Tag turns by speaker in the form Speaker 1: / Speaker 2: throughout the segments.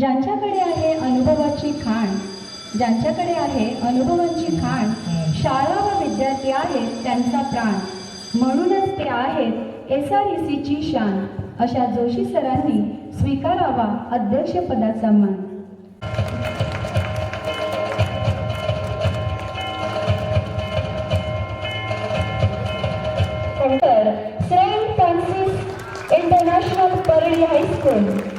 Speaker 1: ज्यांच्याकडे आहे अनुभवाची खाण ज्यांच्याकडे आहे अनुभवांची खाण शाळा व विद्यार्थी आहेत त्यांचा प्राण. म्हणूनच ते आहेत एस आर ई सीची शान अशा जोशी सरांनी स्वीकारावा अध्यक्षपदाचा मान. Saint Francis international Parli high school.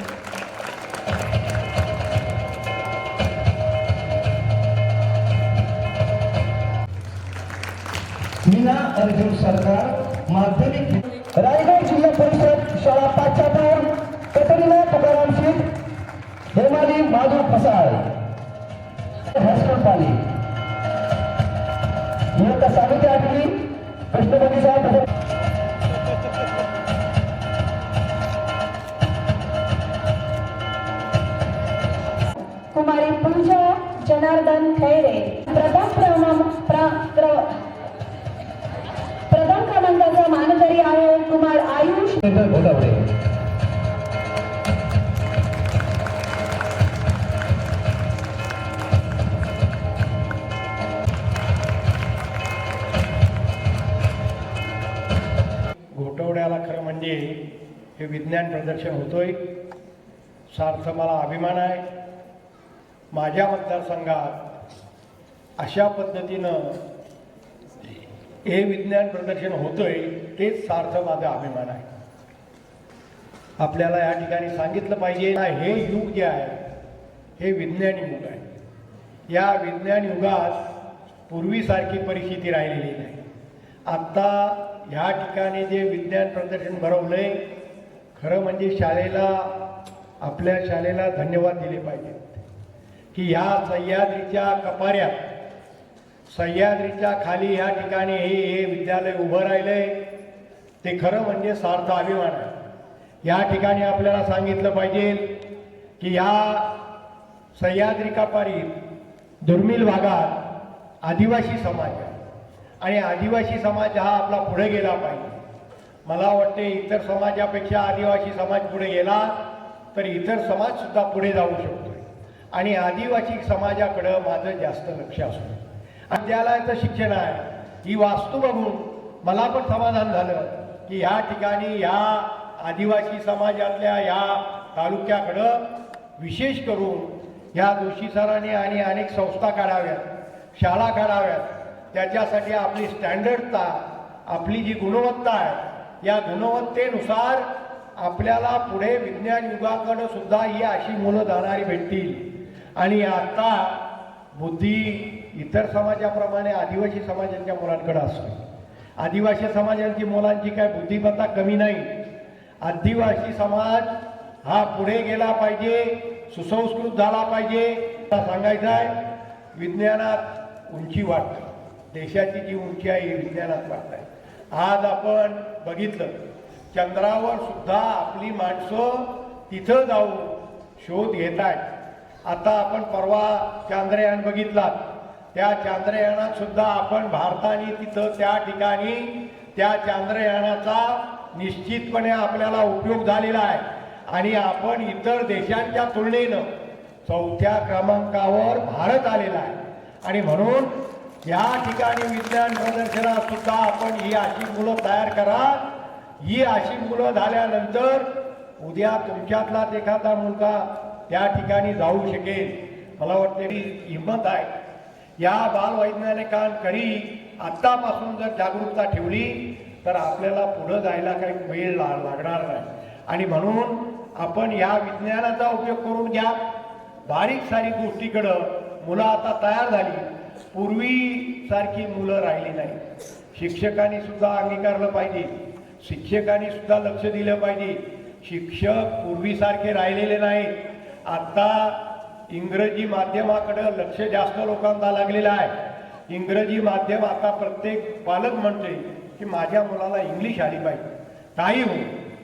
Speaker 2: Meena Arjun Sarkar माध्यमिक रायगड जिल्हा परिषद शाळा पाचच्या Katrina Tukaram Shaikh Hemali Madhav Phasal. High school Pali इयत्ता सहावी आठवी कृष्णपती साहेब.
Speaker 1: कुमारी पूजा जनार्दन खैरे. प्रथम क्रमांक क्रमांकाचा मानकरी आहे कुमार आयुष.
Speaker 3: घोटवड्याला खरं म्हणजे हे विज्ञान प्रदर्शन होतोय. सार्थ मला अभिमान आहे. माझ्या मतदारसंघात अशा पद्धतीनं हे विज्ञान प्रदर्शन होतोय तेच सार्थ माझा अभिमान आहे. आपल्याला या ठिकाणी सांगितलं पाहिजे ना हे युग जे आहे हे विज्ञान युग आहे. या विज्ञान युगात पूर्वीसारखी परिस्थिती राहिलेली नाही. आत्ता ह्या ठिकाणी जे विज्ञान प्रदर्शन भरवलंय खरं म्हणजे शाळेला आपल्या शाळेला धन्यवाद दिले पाहिजेत. की ह्या सह्याद्रीच्या कपाऱ्यात सह्याद्रीच्या खाली ह्या ठिकाणी हे हे विद्यालय उभं राहिलंय. ते खरं म्हणजे सार्थ अभिमान आहे. या ठिकाणी आपल्याला सांगितलं पाहिजे की ह्या सह्याद्री कपारीत दुर्मिळ भागात आदिवासी समाज आहे. आणि आदिवासी समाज हा आपला पुढे गेला पाहिजे. मला वाटते इतर समाजापेक्षा आदिवासी समाज पुढे गेला तर इतर समाजसुद्धा पुढे जाऊ शकतो आणि आदिवासी समाजाकडं माझं जास्त लक्ष असतं. विद्यालयाचं शिक्षण आहे. ही वास्तू बघून मला पण समाधान झालं की ह्या ठिकाणी ह्या आदिवासी समाजातल्या ह्या तालुक्याकडं विशेष करून ह्या दोषी सरांनी आणि अनेक संस्था काढाव्यात शाळा काढाव्यात. त्याच्यासाठी आपली स्टँडर्डता आपली जी गुणवत्ता आहे या गुणवत्तेनुसार आपल्याला पुढे विज्ञान युगाकडं सुद्धा ही अशी मुलं जाणारी भेटतील. आणि आता बुद्धी इतर समाजाप्रमाणे आदिवासी समाजांच्या मुलांकडे असतो. आदिवासी समाजांची मुलांची काय बुद्धिमत्ता कमी नाही. आदिवासी समाज हा पुढे गेला पाहिजे सुसंस्कृत झाला पाहिजे सांगायचं आहे विज्ञानात उंची वाढते देशाची जी उंची आहे ही विज्ञानात वाटत आहे. आज आपण बघितलं चंद्रावर सुद्धा आपली माणसं तिथं जाऊन शोध घेत आहेत. आता आपण परवा चांद्रयान बघितला त्या चांद्रयानात सुद्धा आपण भारताने तिथं त्या ठिकाणी त्या चांद्रयानाचा निश्चितपणे आपल्याला उपयोग झालेला आहे. आणि आपण इतर देशांच्या तुलनेनं चौथ्या क्रमांकावर भारत आलेला आहे. आणि म्हणून या ठिकाणी विज्ञान प्रदर्शनात सुद्धा आपण ही अशी मुलं तयार करा. ही अशी मुलं झाल्यानंतर उद्या तुमच्यातलाच एखादा मुलगा त्या ठिकाणी जाऊ शकेल. मला वाटते ही हिंमत आहे. या बालवैज्ञानिकांकडे आत्तापासून जर जागरूकता ठेवली तर आपल्याला पुढं जायला काही वेळ ला लागणार नाही. आणि म्हणून आपण या विज्ञानाचा उपयोग करून घ्या बारीक सारी गोष्टीकडं मुलं आता तयार झाली पूर्वी सारखी मुलं राहिली नाही. शिक्षकांनी सुद्धा अंगीकारलं पाहिजे. शिक्षकांनी सुद्धा लक्ष दिलं पाहिजे. शिक्षक पूर्वीसारखे राहिलेले नाहीत. आता इंग्रजी माध्यमाकडं लक्ष जास्त लोकांना लागलेलं आहे. इंग्रजी माध्यम आता प्रत्येक पालक म्हणते की माझ्या मुलाला इंग्लिश आली पाहिजे. काही हो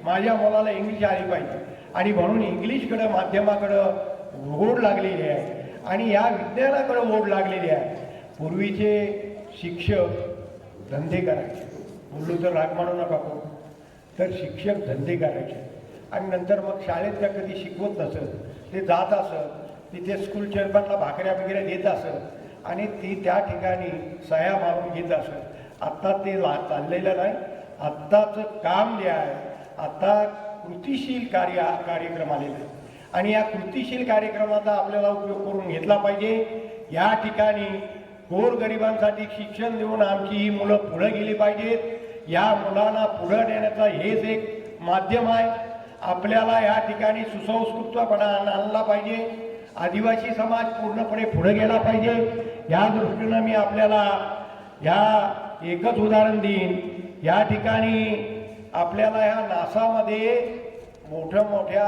Speaker 3: माझ्या मुलाला इंग्लिश आली पाहिजे. आणि म्हणून इंग्लिशकडं माध्यमाकडं ओढ लागलेली आहे. आणि या विज्ञानाकडं ओढ लागलेली आहे. पूर्वीचे शिक्षक धंदे करायचे. बोललो तर राग मानू नका कोण. तर शिक्षक धंदे करायचे. आणि नंतर मग शाळेत त्या कधी शिकवत नसत ते जात असत तिथे स्कूल चेअरमॅनला भाकऱ्या वगैरे देत असत आणि ती त्या ठिकाणी सह्या मारून घेत असत आत्ता ते ला चाललेलं नाही. आत्ताचं काम जे आहे आत्ता कृतिशील कार्य कार्यक्रम आलेला आहे आणि या कृतिशील कार्यक्रमाचा आपल्याला उपयोग करून घेतला पाहिजे. या ठिकाणी गोरगरिबांसाठी शिक्षण देऊन आमची ही मुलं पुढं गेली पाहिजेत. या मुलांना पुढं नेण्याचा हेच एक माध्यम आहे. आपल्याला या ठिकाणी सुसंस्कृतपणा आणला पाहिजे. आदिवासी समाज पूर्णपणे पुढे गेला पाहिजे. या दृष्टीनं मी आपल्याला या एकच उदाहरण देईन. या ठिकाणी आपल्याला ह्या नासामध्ये मोठ्या मोठ्या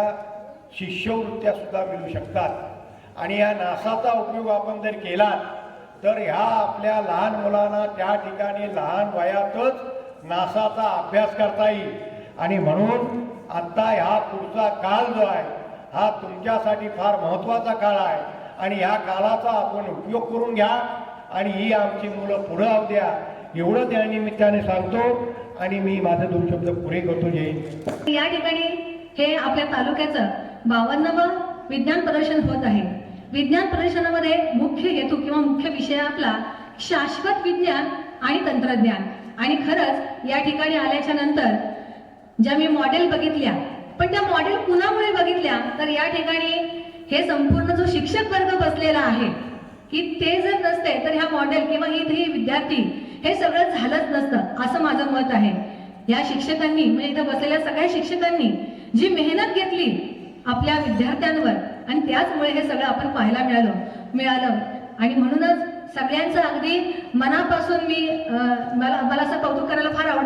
Speaker 3: शिष्यवृत्त्या सुद्धा मिळू शकतात. आणि या नासाचा उपयोग आपण जर केला तर ह्या आपल्या लहान मुलांना त्या ठिकाणी लहान वयातच नासाचा अभ्यास करता येईल. आणि म्हणून आत्ता ह्या पुढचा काल जो आहे हा तुमच्यासाठी फार महत्त्वाचा काळ आहे. आणि ह्या काळाचा आपण उपयोग करून घ्या. आणि ही आमची मुलं पुढं आऊ द्या एवढं त्या निमित्ताने सांगतो. आणि मी माझे दोन शब्द पुरे करतो. जय
Speaker 4: या ठिकाणी हे आपल्या तालुक्याचं बावन्नवं विज्ञान प्रदर्शन होत आहे. विज्ञान प्रदर्शनामध्ये मुख्य हेतू किंवा मुख्य विषय आपला शाश्वत विज्ञान आणि तंत्रज्ञान. आणि खरंच या ठिकाणी आल्याच्यानंतर ज्या मी मॉडेल बघितल्या पण त्या मॉडेल कुणामुळे बघितल्या? तर या ठिकाणी हे संपूर्ण जो शिक्षक वर्ग बसलेला आहे की ते जर नसते तर ह्या मॉडेल किंवा इथे विद्यार्थी हे सगळं झालंच नसतं असं माझं मत आहे. या शिक्षकांनी म्हणजे इथं बसलेल्या सगळ्या शिक्षकांनी जी मेहनत घेतली आपल्या विद्यार्थ्यांवर आणि त्याचमुळे हे सगळं आपण पाहायला मिळालं मिळालं. आणि म्हणूनच सगळ्यांचं अगदी मनापासून मी मला मला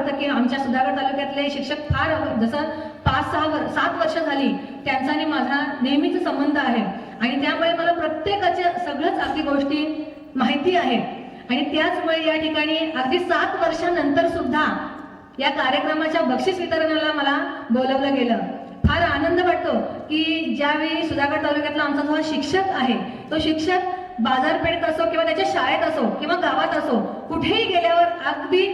Speaker 4: होतं की आमच्या सुधागड तालुक्यातले शिक्षक फार जसं पाच सहा वर सात वर्ष झाली त्यांचा आणि माझा नेहमीच संबंध आहे. आणि त्यामुळे मला प्रत्येकाच्या सगळंच अगदी गोष्टी माहिती आहे आणि त्याचमुळे या ठिकाणी अगदी सात वर्षानंतर सुद्धा या कार्यक्रमाच्या बक्षीस वितरणाला मला बोलवलं गेलं. फार आनंद वाटतो की ज्यावेळी सुधागड तालुक्यातला आमचा जो शिक्षक आहे तो शिक्षक बाजारपेठेत असो किंवा त्याच्या शाळेत असो किंवा गावात असो कुठेही गेल्यावर अगदी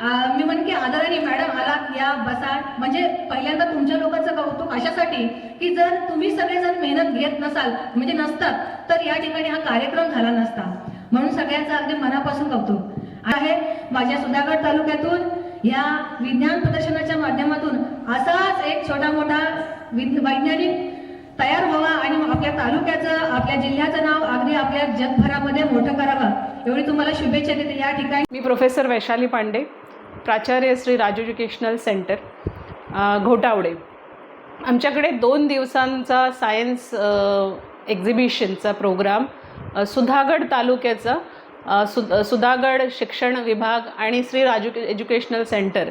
Speaker 4: मी म्हणेन की आदराने मॅडम आला या बसा म्हणजे पहिल्यांदा तुमच्या लोकांचं कौतुक अशासाठी की जर तुम्ही सगळेजण मेहनत घेत नसाल म्हणजे नसतात तर या ठिकाणी हा कार्यक्रम झाला नसता. म्हणून सगळ्यांचं अगदी मनापासून कौतुक. आहे माझ्या सुधागड तालुक्यातून या विज्ञान प्रदर्शनाच्या माध्यमातून असाच एक छोटा मोठा वैज्ञानिक तयार व्हावा आणि आपल्या तालुक्याचं आपल्या जिल्ह्याचं नाव अगदी आपल्या जगभरामध्ये मोठं करावं. एवढी तुम्हाला शुभेच्छा देते. या ठिकाणी
Speaker 5: मी प्रोफेसर वैशाली पांडे. प्राचार्य श्री राज एज्युकेशनल सेंटर घोटावडे. आमच्याकडे दोन दिवसांचा सायन्स एक्झिबिशनचा प्रोग्राम सुधागड तालुक्याचा सु सुधागड शिक्षण विभाग आणि श्री राजू एज्युकेशनल सेंटर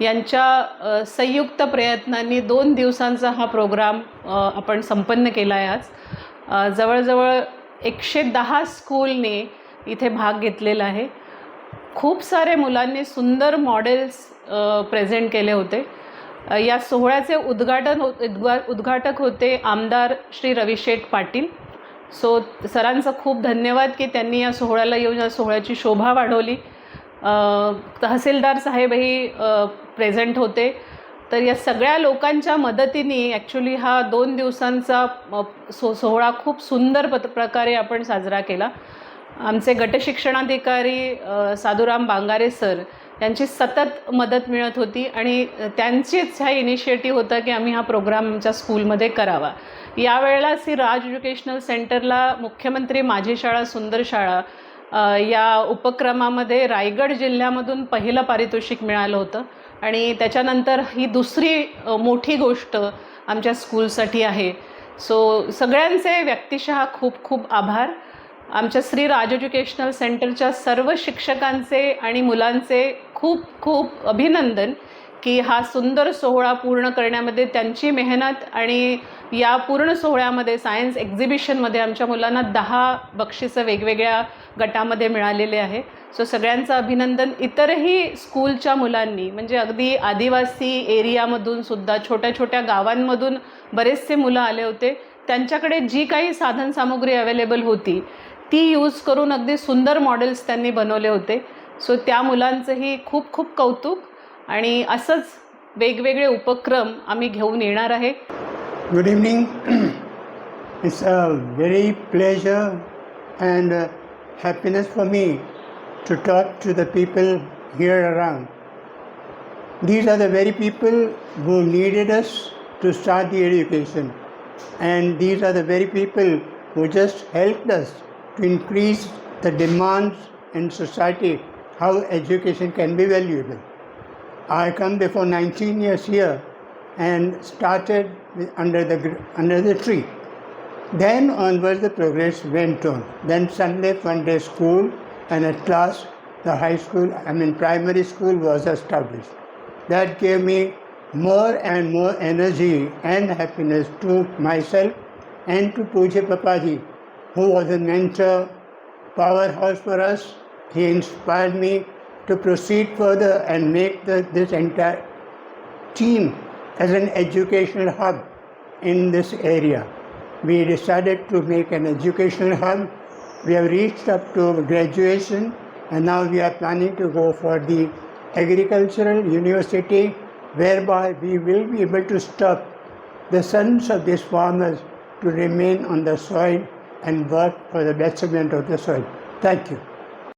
Speaker 5: यांच्या संयुक्त प्रयत्नांनी दोन दिवसांचा हा प्रोग्राम आपण संपन्न केला आहे आज जवळजवळ एकशे दहा स्कूलने इथे भाग घेतलेला आहे. खूप सारे मुलांनी सुंदर मॉडेल्स प्रेझेंट केले होते. या सोहळ्याचे उद्घाटन हो, उद्घा उद्घाटक होते आमदार श्री रविशेठ पाटील. सो सरांचं खूप धन्यवाद की त्यांनी या सोहळ्याला येऊन या सोहळ्याची शोभा वाढवली. तहसीलदार साहेबही प्रेझेंट होते. तर या सगळ्या लोकांच्या मदतीने ॲक्च्युली हा दोन दिवसांचा सो सोहळा खूप सुंदर पत प्रकारे आपण साजरा केला. आमचे गटशिक्षणाधिकारी साधुराम बांगारे सर यांची सतत मदत मिळत होती आणि त्यांचीच हा इनिशिएटिव्ह होता की आम्ही हा प्रोग्राम आमच्या स्कूलमध्ये करावा. यावेळेला ही राज एज्युकेशनल सेंटरला मुख्यमंत्री माझी शाळा सुंदर शाळा या उपक्रमामध्ये रायगड जिल्ह्यामधून पहिलं पारितोषिक मिळालं होतं आणि त्याच्यानंतर ही दुसरी मोठी गोष्ट आमच्या स्कूलसाठी आहे. सो सगळ्यांचे व्यक्तिशः खूप खूप आभार. आमच्या श्री राज एज्युकेशनल सेंटरच्या सर्व शिक्षकांचे आणि मुलांचे खूप खूप अभिनंदन की हा सुंदर सोहळा पूर्ण करण्यामध्ये त्यांची मेहनत आणि या पूर्ण सोहळ्यामध्ये सायन्स एक्झिबिशनमध्ये आमच्या मुलांना दहा बक्षिसं वेगवेगळ्या गटामध्ये मिळालेले आहे. सो सगळ्यांचं अभिनंदन. इतरही स्कूलच्या मुलांनी म्हणजे अगदी आदिवासी एरियामधून सुद्धा छोट्या छोट्या गावांमधून बरेचसे मुलं आले होते. त्यांच्याकडे जी काही साधनसामुग्री अवेलेबल होती ती यूज करून अगदी सुंदर मॉडेल्स त्यांनी बनवले होते. सो त्या मुलांचंही खूप खूप कौतुक आणि असंच वेगवेगळे उपक्रम आम्ही घेऊन येणार आहे.
Speaker 6: Good evening it's a very pleasure and happiness for me to talk to the people here around these are the very people who needed us to start the education and these are the very people who just help dust to increase the demands in society, how education can be valuable. I come before 19 years here and started under the, under the tree. Then onwards the progress went on. Then Sunday fun day school and at last the high school, I mean primary school was established. That gave me more and more energy and happiness to myself and to Puja Papaji, who was a mentor, powerhouse for us. He inspired me to proceed further and make the, this entire team as an educational hub in this area. We decided to make an educational hub. We have reached up to graduation and now we are planning to go for the agricultural university whereby we will be able to stop the sons of these farmers to remain on the soil and work for the betterment of the soil. Thank you.